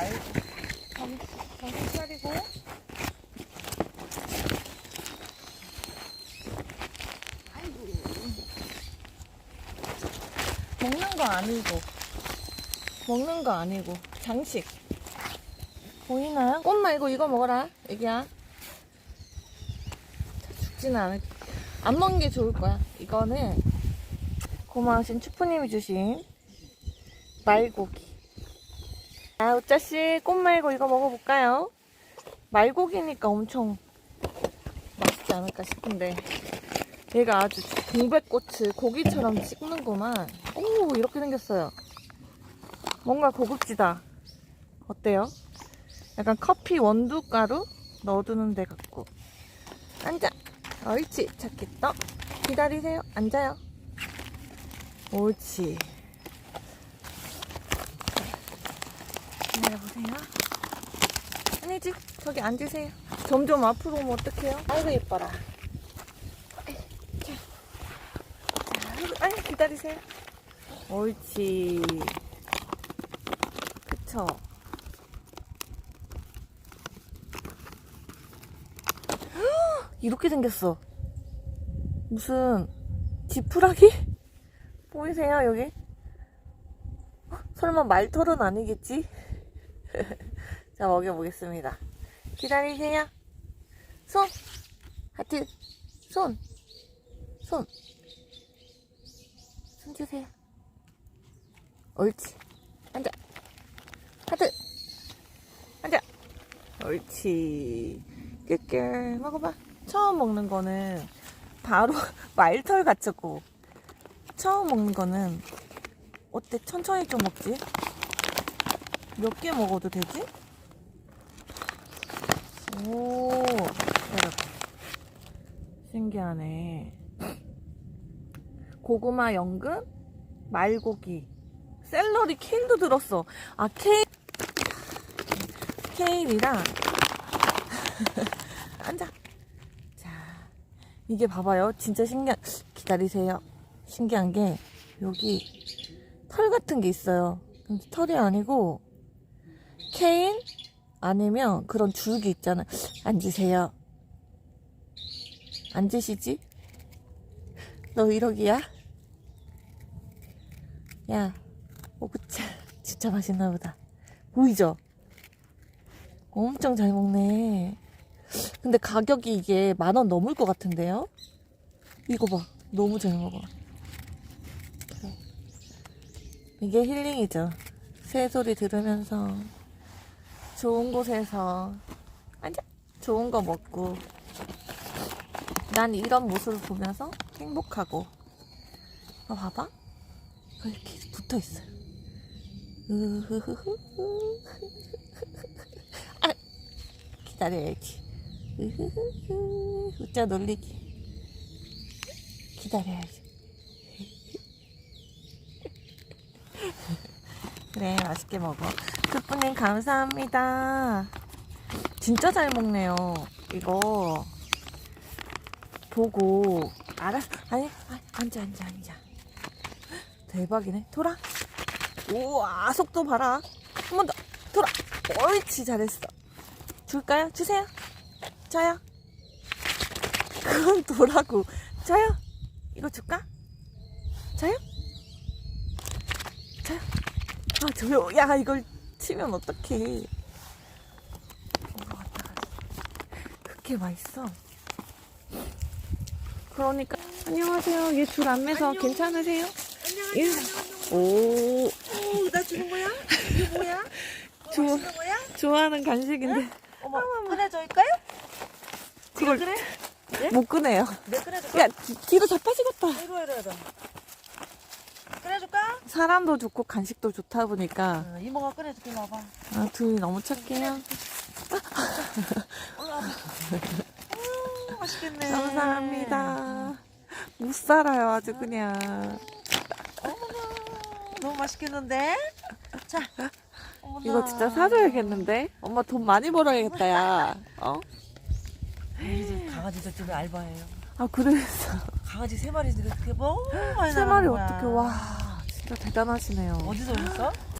말. 정신, 정신 차리고. 아이고. 먹는 거 아니고. 먹는 거 아니고. 장식. 보이나요? 꽃 말고 이거 먹어라. 애기야. 죽지는 않을 안 먹는 게 좋을 거야. 이거는 고마우신 추프님이 주신 말고기. 아 우짜씨 꽃 말고 이거 먹어볼까요? 말고기니까 엄청 맛있지 않을까 싶은데 얘가 아주 동백꽃을 고기처럼 씹는구만. 오, 이렇게 생겼어요. 뭔가 고급지다. 어때요? 약간 커피 원두가루 넣어두는 데 같고. 앉아. 옳지. 떡. 기다리세요. 앉아요. 옳지. 기다려보세요. 아니지. 저기 앉으세요. 점점 앞으로 오면 어떡해요? 아이고, 예뻐라. 아니 기다리세요. 옳지. 그쵸. 헉, 이렇게 생겼어. 무슨 지푸라기? 보이세요 여기? 헉, 설마 말털은 아니겠지? 자 먹여보겠습니다. 기다리세요. 손 하트 손 손. 손 주세요. 옳지. 앉아. 하트. 앉아. 옳지. 깨깨 먹어봐. 처음 먹는 거는 바로 말털 같았고 처음 먹는 거는 어때? 천천히 좀 먹지? 몇 개 먹어도 되지? 오, 이렇게. 신기하네. 고구마 연근, 말고기, 샐러리 케일도 들었어. 아 케일, 케일이랑 앉아. 자, 이게 봐봐요. 진짜 신기한. 기다리세요. 신기한 게 여기 털 같은 게 있어요. 털이 아니고 케일 아니면 그런 줄기 있잖아. 앉으세요. 앉으시지? 너 이러기야? 야, 오구차. 진짜 맛있나 보다. 보이죠? 엄청 잘 먹네. 근데 가격이 이게 만 원 넘을 것 같은데요? 이거 봐. 너무 잘 먹어. 이게 힐링이죠. 새 소리 들으면서 좋은 곳에서 앉아. 좋은 거 먹고. 난 이런 모습을 보면서 행복하고. 어, 봐봐. 이거 이렇게 붙어 있어요. 아, 기다려야지. 웃자 놀리기. 기다려야지 그래 맛있게 먹어. 크프님 감사합니다. 진짜 잘 먹네요. 이거 보고 알았어 아니 아니, 앉아 앉아 앉아. 대박이네. 돌아 우와 속도 봐라. 한 번 더. 돌아 옳지 잘했어. 줄까요? 주세요. 저요. 그건 도라고. 저요. 이거 줄까? 저요? 저요 아 저요 야 이걸 치면 어떡해 그렇게 맛있어 그러니까 안녕하세요. 얘 줄 안 매서 괜찮으세요? 안녕하세요. 오, 오, 나 주는 거야? 이게 뭐야? 주는 거야? 좋아하는 간식인데 어머, 꺼내줄까요? 그걸 그래? 못 꺼내요. 내 꺼내줄까? 야, 뒤- 뒤로 자빠지겠다. 이리 와, 이리 와, 이리 와. 꺼내줄까? 사람도 좋고 간식도 좋다 보니까 어, 이모가 꺼내줄게, 와봐. 아, 둘이 너무 착해요. 올라와봐. 음, 맛있겠네. 감사합니다. 못 살아요, 아주 그냥. 어머나, 너무 맛있겠는데? 자, 어머나. 이거 진짜 사줘야겠는데? 엄마 돈 많이 벌어야겠다, 야. 어? 우리 집 강아지들 집에 알바해요. 아, 그래서. 강아지 세 마리 이렇게 너무 많이 세 마리 나가는 거야. 어떻게, 와. 진짜 대단하시네요. 어디서 오셨어?